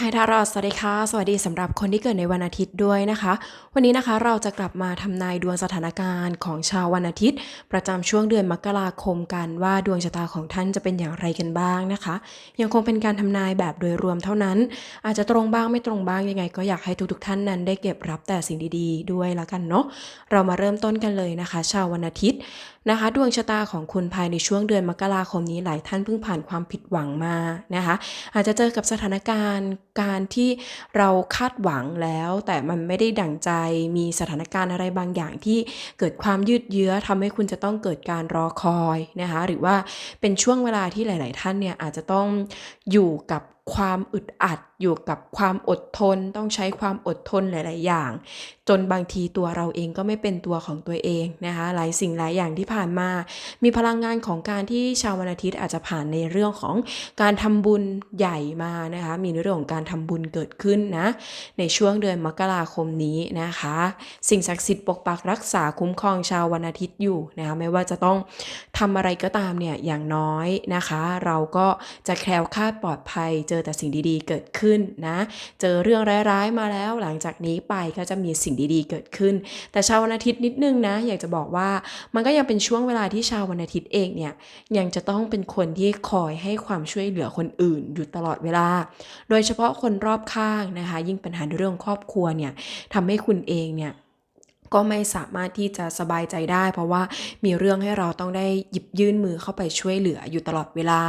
ไฮทารอสสวัสดีค่ะ สวัสดีสำหรับคนที่เกิดในวันอาทิตย์ด้วยนะคะ วันนี้นะคะเราจะกลับมาทำนายดวงสถานการณ์ของชาววันอาทิตย์ ประจำช่วงเดือนมกราคมกันว่าดวงชะตาของท่านจะเป็นอย่างไรกันบ้างนะคะ ยังคงเป็นการทำนายแบบโดยรวมเท่านั้น อาจจะตรงบ้างไม่ตรงบ้างยังไง ก็อยากให้ทุกๆ ท่านนั้นได้เก็บรับแต่สิ่งดีๆ ด้วยละกันเนาะเรามาเริ่มต้นกันเลยนะคะ ชาววันอาทิตย์นะคะ ดวงชะตาของคุณภายในช่วงเดือนมกราคมนี้หลายท่านเพิ่งผ่านความผิดหวังมานะคะ อาจจะเจอกับสถานการณ์ การที่เราคาดหวังแล้ว แต่มันไม่ได้ดั่งใจมีสถานการณ์อะไรบางอย่างที่เกิดความยืดเยื้อทำให้คุณจะต้องเกิดการรอคอยนะคะหรือว่าเป็นช่วงเวลาที่หลาย ๆ ท่านเนี่ยอาจจะต้องอยู่กับ ความอึดอัดอยู่กับความอดทน ต้องใช้ความอดทนหลาย ๆ อย่าง จนบางทีตัวเราเองก็ไม่เป็นตัวของตัวเองนะคะหลายสิ่งหลายอย่างที่ผ่านมา มีพลังงานของการที่ชาววันอาทิตย์อาจจะผ่านในเรื่องของการทำบุญใหญ่มานะคะมีเรื่องของการทำบุญเกิดขึ้นนะในช่วงเดือนมกราคมนี้นะคะ สิ่งศักดิ์สิทธิ์ปกปักรักษาคุ้มครองชาววันอาทิตย์อยู่นะคะไม่ว่าจะต้องทำอะไรก็ตามเนี่ยอย่างน้อยนะคะ เราก็จะแคล้วคลาดปลอดภัยเจอแต่สิ่งดีๆเกิดขึ้นนะ เจอเรื่องร้ายๆมาแล้วหลังจากนี้ไปก็จะมีสิ่งดีๆเกิดขึ้น แต่ชาววันอาทิตย์นิดนึงนะ อยากจะบอกว่ามันก็ยังเป็นช่วงเวลาที่ชาววันอาทิตย์เองเนี่ยยังจะต้องเป็นคนที่คอยให้ความช่วยเหลือคนอื่นอยู่ตลอดเวลา โดยเฉพาะคนรอบข้างนะคะ ยิ่งปัญหาเรื่องครอบครัวเนี่ยทำให้คุณเองเนี่ย ก็ไม่สามารถที่จะสบายใจได้ เพราะว่ามีเรื่องให้เราต้องได้หยิบยื่นมือเข้าไปช่วยเหลืออยู่ตลอดเวลา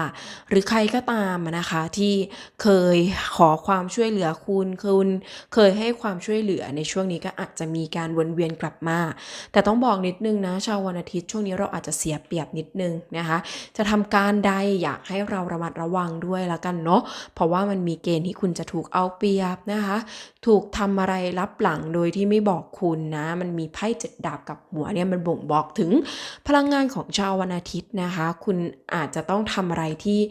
หรือใครก็ตามนะคะที่เคยขอความช่วยเหลือคุณคุณเคยให้ความช่วยเหลือในช่วงนี้ก็อาจจะมีการวนเวียนกลับมา แต่ต้องบอกนิดนึงนะชาววันอาทิตย์ช่วงนี้เราอาจจะเสียเปรียบนิดนึงนะคะ จะทำการใดอยากให้เราระมัดระวังด้วยละกันเนาะเพราะว่ามันมีเกณฑ์ที่คุณจะถูกเอาเปรียบนะคะ ถูกทำอะไรรับหลังโดยที่ไม่บอกคุณนะมันมีไพ่เจ็ดดาบกับหัวเนี่ยมันบ่งบอกถึงพลังงานของชาววันอาทิตย์นะคะ คุณอาจจะต้องทำอะไรที่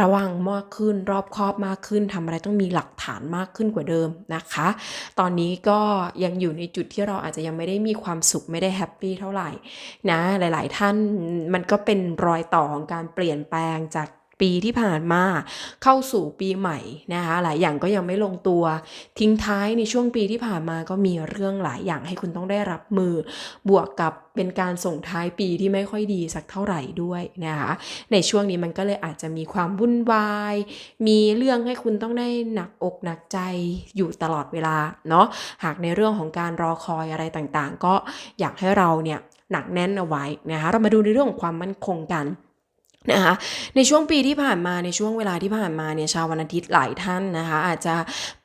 ระวังมากขึ้นรอบคอบมากขึ้นทำอะไรต้องมีหลักฐานมากขึ้นกว่าเดิมนะคะ ตอนนี้ก็ยังอยู่ในจุดที่เราอาจจะยังไม่ได้มีความสุขไม่ได้แฮปปี้เท่าไหร่นะหลาย ๆ ท่านมันก็เป็นรอยต่อของการเปลี่ยนแปลงจาก ปีที่ผ่านมาเข้าสู่ปีใหม่นะคะหลายอย่างก็ยังไม่ลงตัว ทิ้งท้ายในช่วงปีที่ผ่านมาก็มีเรื่องหลายอย่างให้คุณต้องได้รับมือ บวกกับเป็นการส่งท้ายปีที่ไม่ค่อยดีสักเท่าไหร่ด้วยนะคะในช่วงนี้มันก็เลยอาจจะมีความวุ่นวาย มีเรื่องให้คุณต้องได้หนักอกหนักใจอยู่ตลอดเวลาเนาะหากในเรื่องของการรอคอยอะไรต่างๆ ก็อยากให้เราเนี่ยหนักแน่นเอาไว้นะคะเรามาดูในเรื่องของความมั่นคงกัน นะคะในช่วงปีที่ผ่านมาในช่วงเวลาที่ผ่านมาเนี่ยชาววันอาทิตย์หลายท่านนะคะ อาจจะ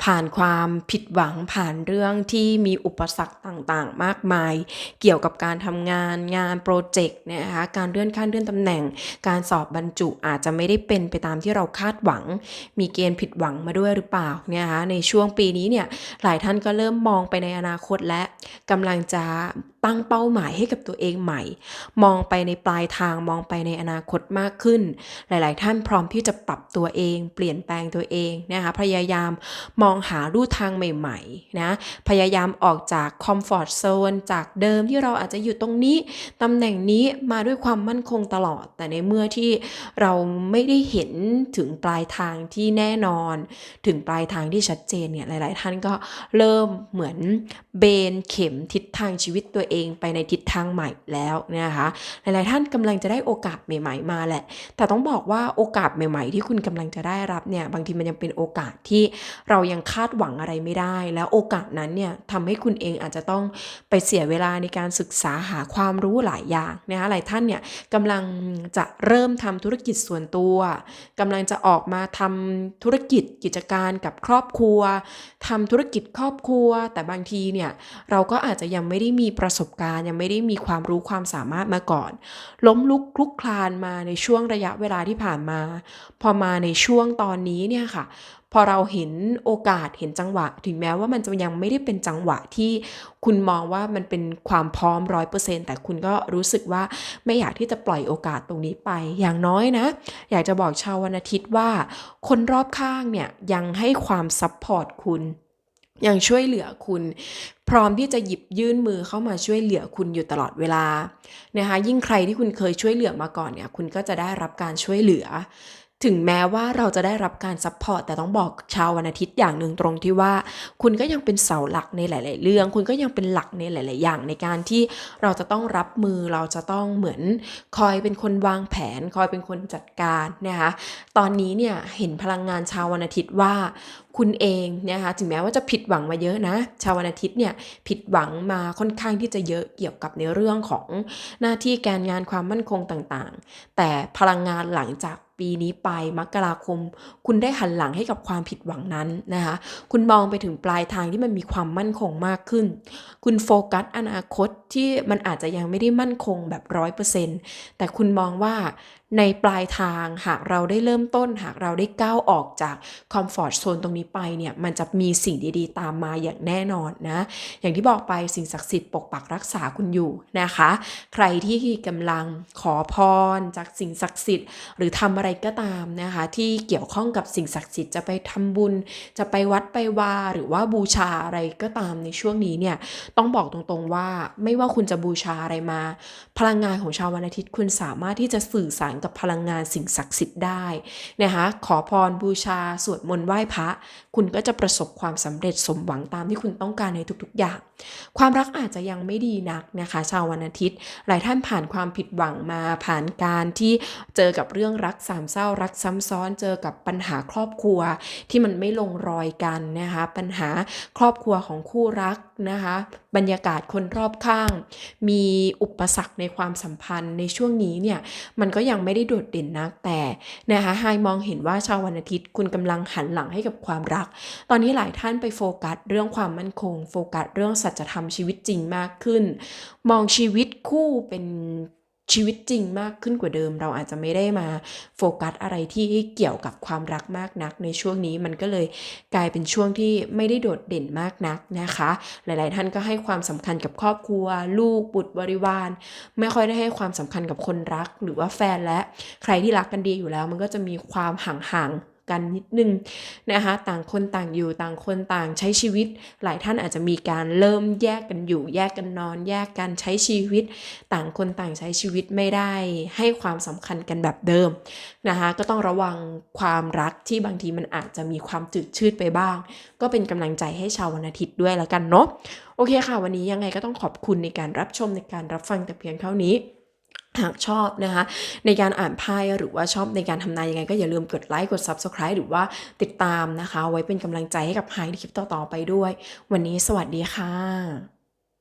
ผ่านความผิดหวังผ่านเรื่องที่มีอุปสรรคต่างๆ มากมาย เกี่ยวกับการทำงานงานโปรเจกต์นะคะการเลื่อนขั้นเลื่อนตำแหน่ง การสอบบรรจุอาจจะไม่ได้เป็นไปตามที่เราคาดหวัง มีเกณฑ์ผิดหวังมาด้วยหรือเปล่าเนี่ยนะคะในช่วงปีนี้เนี่ยหลายท่านก็เริ่มมองไปในอนาคตและกำลังจะ ตั้งเป้าหมายให้กับตัวเองใหม่ มองไปในปลายทางมองไปในอนาคตมากขึ้น หลาย ๆ ท่านพร้อมที่จะปรับตัวเอง เปลี่ยนแปลงตัวเองนะคะพยายามมองหาลู่ทางใหม่ๆนะพยายามออกจากคอมฟอร์ z โซนจากเดิมที่เราอาจจะอยู่ตรงนี้ตำแหน่งนี้มาด้วยความมั่นคงตลอด แต่ในเมื่อที่เราไม่ได้เห็นถึงปลายทางที่แน่นอน ถึงปลายทางที่ชัดเจนเนี่ยหลาย ๆ ท่านก็เริ่มเหมือนเบนเข็มทิศทางชีวิตตัวเองไปในทิศทางใหม่แล้วนะคะหลายๆท่านกำลังจะได้โอกาสใหม่ๆมาแหละ แต่ต้องบอกว่าโอกาสใหม่ ๆ ที่คุณกำลังจะได้รับเนี่ยบางทีมันยังเป็นโอกาสที่เรายังคาดหวังอะไรไม่ได้ แล้วโอกาสนั้นเนี่ยทำให้คุณเองอาจจะต้องไปเสียเวลาในการศึกษาหาความรู้หลายอย่างนะคะหลายท่านเนี่ยกำลังจะเริ่มทำธุรกิจส่วนตัวกำลังจะออกมาทำธุรกิจกิจการกับครอบครัวทำธุรกิจครอบครัว แต่บางทีเนี่ยเราก็อาจจะยังไม่ได้มีประสบการณ์ ยังไม่ได้มีความรู้ความสามารถมาก่อน ล้มลุกคลุกคลานมาในช่วงระยะเวลาที่ผ่านมา พอมาในช่วงตอนนี้เนี่ยค่ะ พอเราเห็นโอกาสเห็นจังหวะ ถึงแม้ว่ามันจะยังไม่ได้เป็นจังหวะที่คุณมองว่ามันเป็นความพร้อมร้อยเปอร์เซ็นแต่คุณก็รู้สึกว่าไม่อยากที่จะปล่อยโอกาสตรงนี้ไป อย่างน้อยนะ อยากจะบอกชาววันอาทิตย์ว่า คนรอบข้างเนี่ยยังให้ความซัพพอร์ตคุณ ยังช่วยเหลือคุณ พร้อมที่จะหยิบยื่นมือเข้ามาช่วยเหลือคุณอยู่ตลอดเวลานะคะยิ่งใครที่คุณเคยช่วยเหลือมาก่อนเนี่ยคุณก็จะได้รับการช่วยเหลือ ถึงแม้ว่าเราจะได้รับการซัพพอร์ตแต่ต้องบอกชาววันอาทิตย์อย่างหนึ่งตรงที่ว่า คุณก็ยังเป็นเสาหลักในหลาย ๆ เรื่อง คุณก็ยังเป็นหลักในหลาย ๆ อย่างในการที่เราจะต้องรับมือเราจะต้องเหมือนคอยเป็นคนวางแผน คอยเป็นคนจัดการนะคะตอนนี้เนี่ยเห็นพลังงานชาววันอาทิตย์ว่า คุณเองเนี่ยนะคะถึงแม้ว่าจะผิดหวังมาเยอะนะ ชาววันอาทิตย์เนี่ยผิดหวังมาค่อนข้างที่จะเยอะเกี่ยวกับในเรื่องของหน้าที่การงานความมั่นคงต่างๆ แต่พลังงานหลังจากปีนี้ไปมกราคม คุณได้หันหลังให้กับความผิดหวังนั้นนะคะคุณมองไปถึงปลายทางที่มันมีความมั่นคงมากขึ้น คุณโฟกัสอนาคตที่มันอาจจะยังไม่ได้มั่นคงแบบร้อยเปอร์เซ็นต์แต่คุณมองว่าในปลายทางหากเราได้เริ่มต้น หากเราได้ก้าวออกจากคอมฟอร์ทโซนตรงนี้ไปเนี่ยมันจะมีสิ่งดีๆ ตามมาอย่างแน่นอนนะ อย่างที่บอกไปสิ่งศักดิ์สิทธิ์ปกปักรักษาคุณอยู่นะคะ ใครที่กำลังขอพรจากสิ่งศักดิ์สิทธิ์ หรือทำอะไรก็ตามนะคะ ที่เกี่ยวข้องกับสิ่งศักดิ์สิทธิ์จะไปทำบุญ จะไปวัดไปวาหรือว่าบูชาอะไรก็ตามในช่วงนี้เนี่ยต้องบอกตรงๆว่าไม่ว่าคุณจะบูชาอะไรมา พลังงานของชาววันอาทิตย์คุณสามารถที่จะสื่อสารกับพลังงานสิ่งศักดิ์สิทธิ์ได้นะคะขอพรบูชาสวดมนต์ไหว้พระคุณก็จะประสบความสำเร็จสมหวังตามที่คุณต้องการในทุกๆ อย่าง ความรักอาจจะยังไม่ดีนักนะคะชาววันอาทิตย์ หลายท่านผ่านความผิดหวังมาผ่านการที่เจอกับเรื่องรักสามเศร้ารักซ้ำซ้อนเจอกับปัญหาครอบครัวที่มันไม่ลงรอยกันนะคะปัญหาครอบครัวของคู่รักนะคะ บรรยากาศคนรอบข้าง มีอุปสรรคในความสัมพันธ์ในช่วงนี้เนี่ยมันก็ยังไม่ได้โดดเด่นนักแต่นะคะไฮมองเห็นว่าชาววันอาทิตย์คุณกำลังหันหลังให้กับความรัก ตอนนี้หลายท่านไปโฟกัสเรื่องความมั่นคง โฟกัสเรื่องสัจธรรมชีวิตจริงมากขึ้น มองชีวิตคู่เป็น ชีวิตจริงมากขึ้นกว่าเดิม เราอาจจะไม่ได้มาโฟกัสอะไรที่เกี่ยวกับความรักมากนัก ในช่วงนี้มันก็เลยกลายเป็นช่วงที่ไม่ได้โดดเด่นมากนักนะคะ หลาย ๆ ท่านก็ให้ความสำคัญกับครอบครัว ลูกบุตรบริวาร ไม่ค่อยได้ให้ความสำคัญกับคนรัก หรือว่าแฟนและ ใครที่รักกันดีอยู่แล้ว มันก็จะมีความห่างๆ กันนิดนึงนะคะ ต่างคนต่างอยู่ต่างคนต่างใช้ชีวิต หลายท่านอาจจะมีการเริ่มแยกกันอยู่ แยกกันนอน แยกกันใช้ชีวิต ต่างคนต่างใช้ชีวิตไม่ได้ให้ความสำคัญกันแบบเดิมนะคะ ก็ต้องระวังความรักที่บางทีมันอาจจะมีความจืดชืดไปบ้าง ก็เป็นกำลังใจให้ชาววันอาทิตย์ด้วยแล้วกันเนาะโอเคค่ะ วันนี้ยังไงก็ต้องขอบคุณในการรับชมในการรับฟังแต่เพียงเท่านี้ หากชอบนะคะในการอ่านไพ่หรือว่าชอบในการทำนายยังไงก็อย่าลืมกดไลค์กด Subscribe หรือว่าติดตามนะคะ ไว้เป็นกำลังใจให้กับไฮในคลิปต่อ ๆ ไปด้วย วันนี้สวัสดีค่ะ